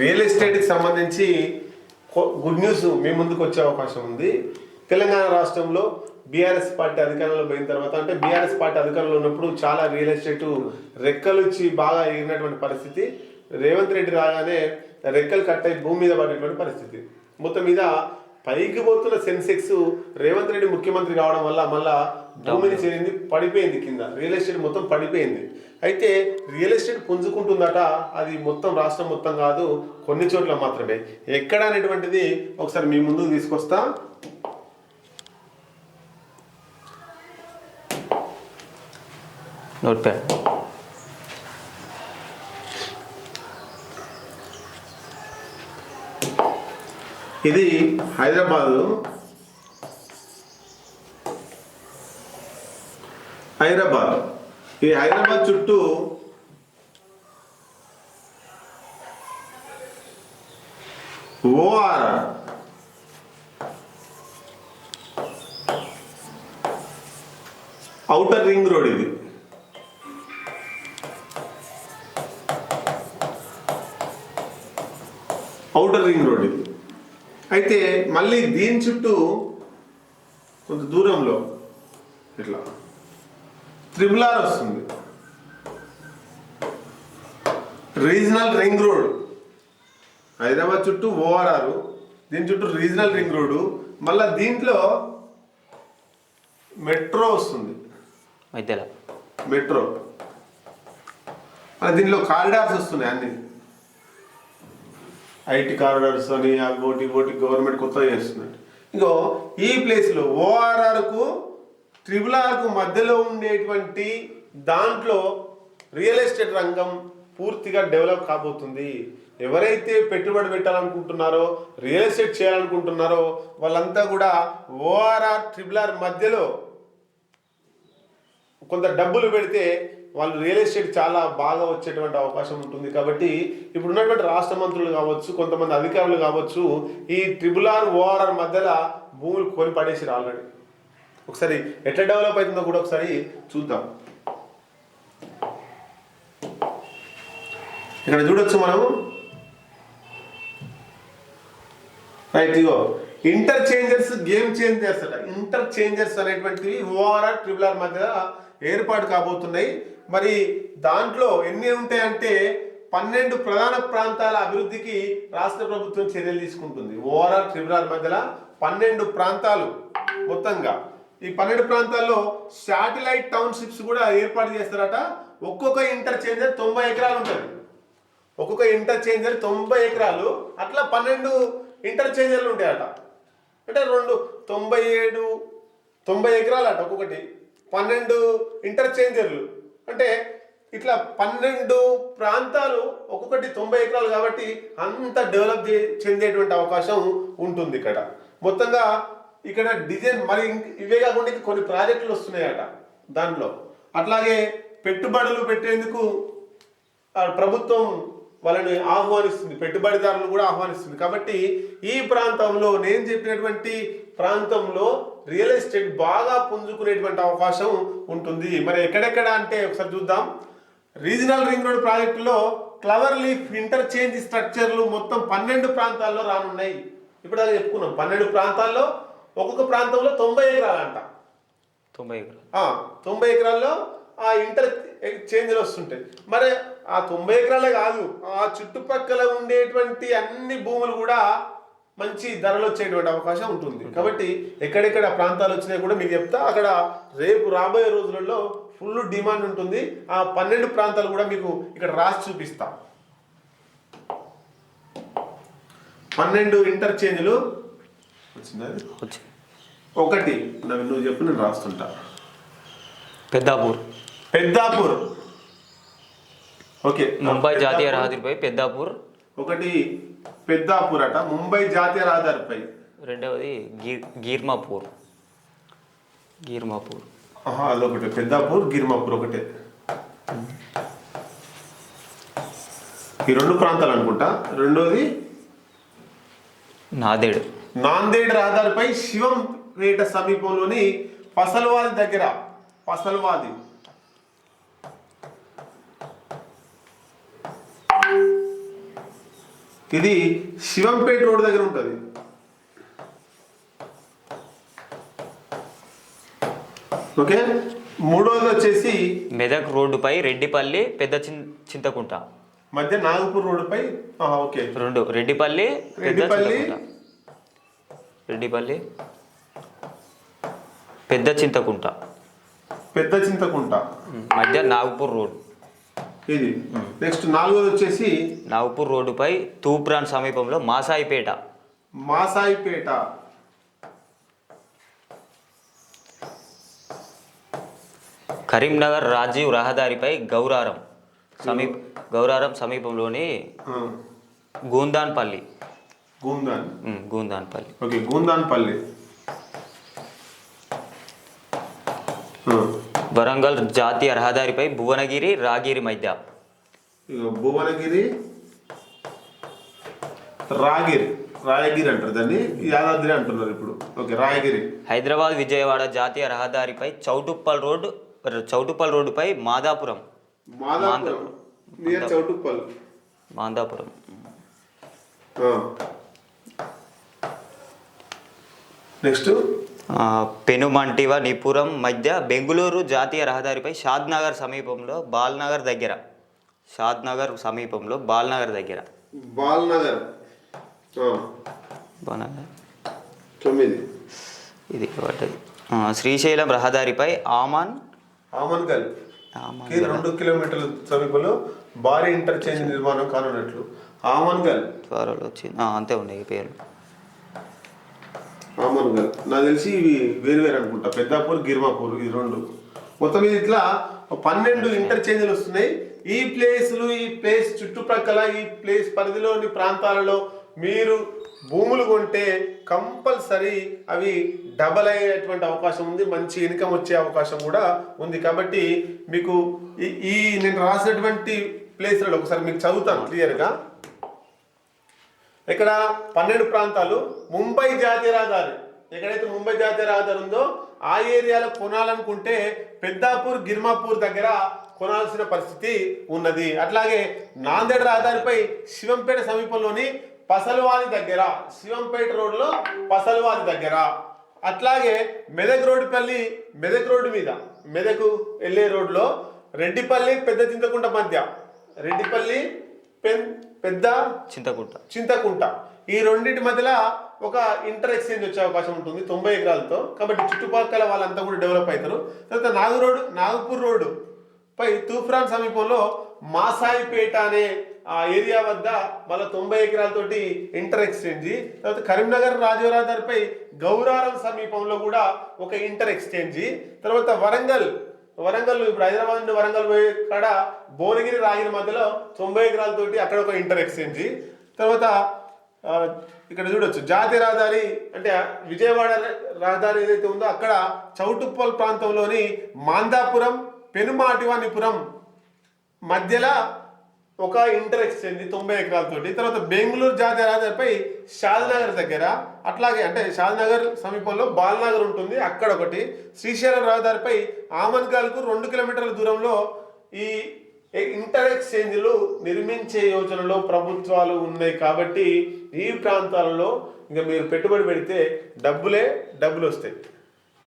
Real ఎస్టేట్కి సంబంధించి good news మీ ముందుకు వచ్చే అవకాశం ఉంది. తెలంగాణ రాష్ట్రంలో బీఆర్ఎస్ పార్టీ అధికారంలో పోయిన తర్వాత అంటే బీఆర్ఎస్ పార్టీ అధికారంలో ఉన్నప్పుడు చాలా రియల్ ఎస్టేట్ రెక్కలు ఇచ్చి బాగా ఎగిరినటువంటి పరిస్థితి. రేవంత్ రెడ్డి రాగానే రెక్కలు కట్ అయి భూమి మీద పడేటువంటి పరిస్థితి. మొత్తం మీద పైకి పోతున్న సెన్సెక్స్ రేవంత్ రెడ్డి ముఖ్యమంత్రి కావడం వల్ల మళ్ళా భూమిని చేరింది పడిపోయింది కింద. రియల్ ఎస్టేట్ మొత్తం పడిపోయింది. అయితే రియల్ ఎస్టేట్ పుంజుకుంటుందట. అది మొత్తం రాష్ట్రం మొత్తం కాదు కొన్ని చోట్ల మాత్రమే. ఎక్కడ అనేటువంటిది ఒకసారి మీ ముందుకు తీసుకొస్తా. నోట్ ప్యాడ్ ఇది హైదరాబాదు. హైదరాబాద్. ఈ హైదరాబాద్ చుట్టూ ఓఆర్ ఔటర్ రింగ్ రోడ్ ఇది. ఔటర్ రింగ్ రోడ్ ఇది. అయితే మళ్ళీ దీని చుట్టూ కొంత దూరంలో ఇట్లా త్రిబుల్ ఆర్ వస్తుంది. రీజనల్ రింగ్ రోడ్ హైదరాబాద్ చుట్టూ ఓఆర్ఆర్ దీని చుట్టూ రీజనల్ రింగ్ రోడ్ మళ్ళా దీంట్లో మెట్రో వస్తుంది. మధ్యలో. మెట్రో దీనిలో కారిడార్స్ వస్తున్నాయి అన్ని. ఐటీ కారిడార్స్ అని అవి ఓటి ఓటి గవర్నమెంట్ కొత్తగా చేస్తున్నాయి ఇంకో ఈ ప్లేస్లో ఓఆర్ఆర్కు ట్రిపుల్ ఆర్కు మధ్యలో ఉండేటువంటి దాంట్లో రియల్ ఎస్టేట్ రంగం పూర్తిగా డెవలప్ కాబోతుంది. ఎవరైతే పెట్టుబడి పెట్టాలనుకుంటున్నారో రియల్ ఎస్టేట్ చేయాలనుకుంటున్నారో వాళ్ళంతా కూడా ఓఆర్ఆర్ ట్రిపుల్ ఆర్ మధ్యలో కొంత డబ్బులు పెడితే వాళ్ళు రియల్ ఎస్టేట్ చాలా బాగా వచ్చేటువంటి అవకాశం ఉంటుంది. కాబట్టి ఇప్పుడు ఉన్నటువంటి రాష్ట్ర మంత్రులు కావచ్చు కొంతమంది అధికారులు కావచ్చు ఈ ట్రిబుల్ ఆర్ ఓఆర్ఆర్ మధ్యలో భూములు కొని పడేసారు ఆల్రెడీ. ఒకసారి ఎట్లా డెవలప్ అవుతుందో కూడా ఒకసారి చూద్దాం. ఇక్కడ చూడొచ్చు మనం రైట్ ఇగో ఇంటర్చేంజర్స్ గేమ్ చేంజర్స్ అట ఇంటర్చేంజర్స్ అనేటువంటివి ఓఆర్ఆర్ ట్రిపుల్ ఆర్ మధ్య ఏర్పాటు కాబోతున్నాయి. మరి దాంట్లో ఎన్ని ఉంటాయంటే పన్నెండు ప్రధాన ప్రాంతాల అభివృద్ధికి రాష్ట్ర ప్రభుత్వం చర్యలు తీసుకుంటుంది. ఓఆర్ఆర్ ట్రిపుల్ ఆర్ మధ్యలో పన్నెండు ప్రాంతాలు మొత్తంగా. ఈ పన్నెండు ప్రాంతాల్లో శాటిలైట్ టౌన్షిప్స్ కూడా ఏర్పాటు చేస్తారట. ఒక్కొక్క ఇంటర్చేంజర్ తొంభై ఎకరాలు ఉంటుంది. ఒక్కొక్క ఇంటర్చేంజర్ తొంభై ఎకరాలు. అట్లా పన్నెండు ఇంటర్చేంజర్లు ఉంటాయట. అంటే రెండు తొంభై ఏడు తొంభై ఎకరాలు అట ఒక్కొక్కటి. పన్నెండు ఇంటర్చేంజర్లు. అంటే ఇట్లా పన్నెండు ప్రాంతాలు ఒక్కొక్కటి తొంభై ఎకరాలు కాబట్టి అంత డెవలప్ చే- చెందేటువంటి అవకాశం ఉంటుంది ఇక్కడ. మొత్తంగా ఇక్కడ డిజైన్ మరి ఇవే కాకుండా కొన్ని ప్రాజెక్టులు వస్తున్నాయట దాంట్లో. అట్లాగే పెట్టుబడులు పెట్టేందుకు ప్రభుత్వం వాళ్ళని ఆహ్వానిస్తుంది పెట్టుబడిదారులను కూడా ఆహ్వానిస్తుంది. కాబట్టి ఈ ప్రాంతంలో నేను చెప్పినటువంటి ప్రాంతంలో రియల్ ఎస్టేట్ బాగా పుంజుకునేటువంటి అవకాశం ఉంటుంది. మరి ఎక్కడెక్కడ అంటే ఒకసారి చూద్దాం. రీజనల్ రింగ్ రోడ్ ప్రాజెక్టులో క్లవర్ లీఫ్ ఇంటర్చేంజ్ స్ట్రక్చర్లు మొత్తం పన్నెండు ప్రాంతాల్లో రానున్నాయి. ఇప్పుడు అది చెప్పుకున్నాం. పన్నెండు ప్రాంతాల్లో ఒక్కొక్క ప్రాంతంలో తొంభై ఎకరాలంట. తొంభై ఎకరాలు. ఆ, తొంభై ఎకరాల్లో ఆ ఇంటర్ చేంజ్లు వస్తుంటాయి. మరి ఆ తొంభై ఎకరాలే కాదు ఆ చుట్టుపక్కల ఉండేటువంటి అన్ని భూములు కూడా మంచి ధరలు వచ్చేటువంటి అవకాశం ఉంటుంది. కాబట్టి ఎక్కడెక్కడ ప్రాంతాలు వచ్చినాయి కూడా మీకు చెప్తా అక్కడ రేపు రాబోయే రోజులలో ఫుల్ డిమాండ్ ఉంటుంది. ఆ పన్నెండు ప్రాంతాలు కూడా మీకు ఇక్కడ రాసి చూపిస్తా. పన్నెండు ఇంటర్చేంజ్లు వచ్చిందా? వచ్చి. ఒకటి నవ్వు నువ్వు చెప్పు నేను రాస్తుంటా. పెద్దాపూర్. పెద్దాపూర్. ఓకే. ముంబై జాతీయ. రహదారిపై పెద్దాపూర్. ఒకటి పెద్దాపూర్ అట. ముంబై జాతీయ రహదారిపై. రెండవది గీర్ గీర్మాపూర్. గీర్మాపూర్. అదొకటి. పెద్దాపూర్ గిరిమాపూర్ ఒకటే. ఈ రెండు ప్రాంతాలు అనుకుంటా. రెండోది? నాదేడ్. నాందేడ్ రహదారిపై శివంపేట సమీపంలోని పసల్వాది దగ్గర పసల్వాది. ఇది శివంపేట రోడ్ దగ్గర ఉంటుంది. ఓకే? మూడోది వచ్చేసి మెదక్ రోడ్డుపై రెడ్డిపల్లి పెద్ద చింతకుంట. మధ్య నాగపూర్ రోడ్డుపై ఓకే. రెండు రెడ్డిపల్లి రెడ్డిపల్లి. రెడ్డిపల్లి. పెద్ద చింతకుంట. పెద్ద చింతకుంట. మధ్య నాగపూర్ రోడ్. ఇది నెక్స్ట్ నాలుగోది వచ్చేసి నాగపూర్ రోడ్డుపై తూప్రాన్ సమీపంలో మాసాయిపేట. మాసాయిపేట. కరీంనగర్ రాజీవ్ రహదారిపై గౌరారం సమీప గౌరారం సమీపంలోని గూందాన్పల్లి. గూందాన్. గూందాన్పల్లి ఓకే గూందాన్పల్లి వరంగల్ జాతీయ రహదారిపై భువనగిరి రాగిరి మధ్య. భువనగిరి రాగిరి రాయగిరి అంటారు దాన్ని. యాదాద్రి అంటున్నారు ఇప్పుడు. ఓకే రాయగిరి. హైదరాబాద్ విజయవాడ జాతీయ రహదారిపై చౌటుప్పల్ రోడ్డు చౌటుప్పల్ రోడ్డుపై మాదాపురం. మాదాపురం. చౌటుప్పల్. మాదాపురం. నెక్స్ట్? పెనుమంటివ నిపురం మధ్య బెంగుళూరు జాతీయ రహదారిపై షాద్నగర్ సమీపంలో బాల్నగర్ దగ్గర. షాద్నగర్ సమీపంలో బాల్నగర్ దగ్గర. బాల్నగర్. తొమ్మిది. ఇది పడ్డది ఆ, శ్రీశైలం రహదారిపై ఆమాన్. ఆమన్గల్ రెండు కిలోమీటర్ల సమీపంలో భారీ ఇంటర్చేంజ్ నిర్మాణం కానున్నట్లు. ఆమన్గల్ త్వరలో వచ్చింది అంతే ఉన్నాయి ఈ పేర్లు గారు. నాకు తెలిసి ఇవి వేరు వేరు అనుకుంటా. పెద్దాపూర్ గిర్మాపూర్ ఈ రెండు. మొత్తం ఇది ఇట్లా పన్నెండు ఇంటర్చేంజ్లు వస్తున్నాయి. ఈ ప్లేస్లు ఈ ప్లేస్ చుట్టుప్రక్కల ఈ ప్లేస్ పరిధిలోని ప్రాంతాలలో మీరు భూములు కొంటే కంపల్సరీ అవి డబల్ అయ్యేటువంటి అవకాశం ఉంది. మంచి ఇన్కమ్ వచ్చే అవకాశం కూడా ఉంది. కాబట్టి మీకు ఈ నేను రాసినటువంటి ప్లేస్లలో ఒకసారి మీకు చదువుతాను క్లియర్గా. ఇక్కడ పన్నెండు ప్రాంతాలు. ముంబై జాతీయ రహదారి. ఎక్కడైతే ముంబై జాతీయ రహదారి ఉందో ఆ ఏరియాలో కొనాలనుకుంటే పెద్దాపూర్ గిర్మాపూర్ దగ్గర కొనాల్సిన పరిస్థితి ఉన్నది. అట్లాగే నాందేడ్ రహదారిపై శివంపేట సమీపంలోని పసల్వాది దగ్గర శివంపేట రోడ్లో పసల్వాది దగ్గర. అట్లాగే మెదక్ రోడ్డుపల్లి మెదక్ రోడ్డు మీద మెదకు వెళ్ళే రోడ్లో రెడ్డిపల్లి పెద్ద చింతకుంట మధ్య రెడ్డిపల్లి పెన్ పెద్ద చింతకుంట. చింతకుంట. ఈ రెండింటి మధ్యలో ఒక ఇంటర్ ఎక్స్చేంజ్ వచ్చే అవకాశం ఉంటుంది తొంభై ఎకరాలతో. కాబట్టి చుట్టుపక్కల వాళ్ళంతా కూడా డెవలప్ అవుతారు. తర్వాత నాగ రోడ్ నాగపూర్ రోడ్డు పై తూఫ్రాన్ సమీపంలో మాసాయిపేట అనే ఆ ఏరియా వద్ద మళ్ళీ తొంభై ఎకరాలతోటి ఇంటర్ ఎక్స్చేంజ్ తర్వాత కరీంనగర్ రాజవరహదారిపై గౌరారం సమీపంలో కూడా ఒక ఇంటర్ ఎక్స్చేంజ్ తర్వాత వరంగల్ వరంగల్ ఇప్పుడు హైదరాబాద్ నుండి వరంగల్ పోయే కాడ భువనగిరి రాగిన మధ్యలో తొంభై ఎకరాలతోటి అక్కడ ఒక ఇంటర్ ఎక్స్చేంజ్. తర్వాత ఇక్కడ చూడొచ్చు. జాతీయ రహదారి అంటే విజయవాడ రహదారి ఏదైతే ఉందో అక్కడ చౌటుప్పల్ ప్రాంతంలోని మాందాపురం పెనుమాటివానిపురం మధ్యలో ఒక ఇంటర్ ఎక్స్చేంజ్ తొంభై ఎకరాలతోటి తర్వాత బెంగళూరు జాతీయ రహదారిపై షాద్నగర్ దగ్గర అట్లాగే అంటే షాద్నగర్ సమీపంలో బాల్నగర్ ఉంటుంది అక్కడ ఒకటి. శ్రీశైలం రహదారిపై ఆమన్గాల్కు రెండు కిలోమీటర్ల దూరంలో ఈ ఇంటర్ ఎక్స్చేంజ్లు నిర్మించే యోజనలో ప్రభుత్వాలు ఉన్నాయి కాబట్టి ఈ ప్రాంతాలలో ఇంకా మీరు పెట్టుబడి పెడితే డబ్బులే డబ్బులు వస్తాయి.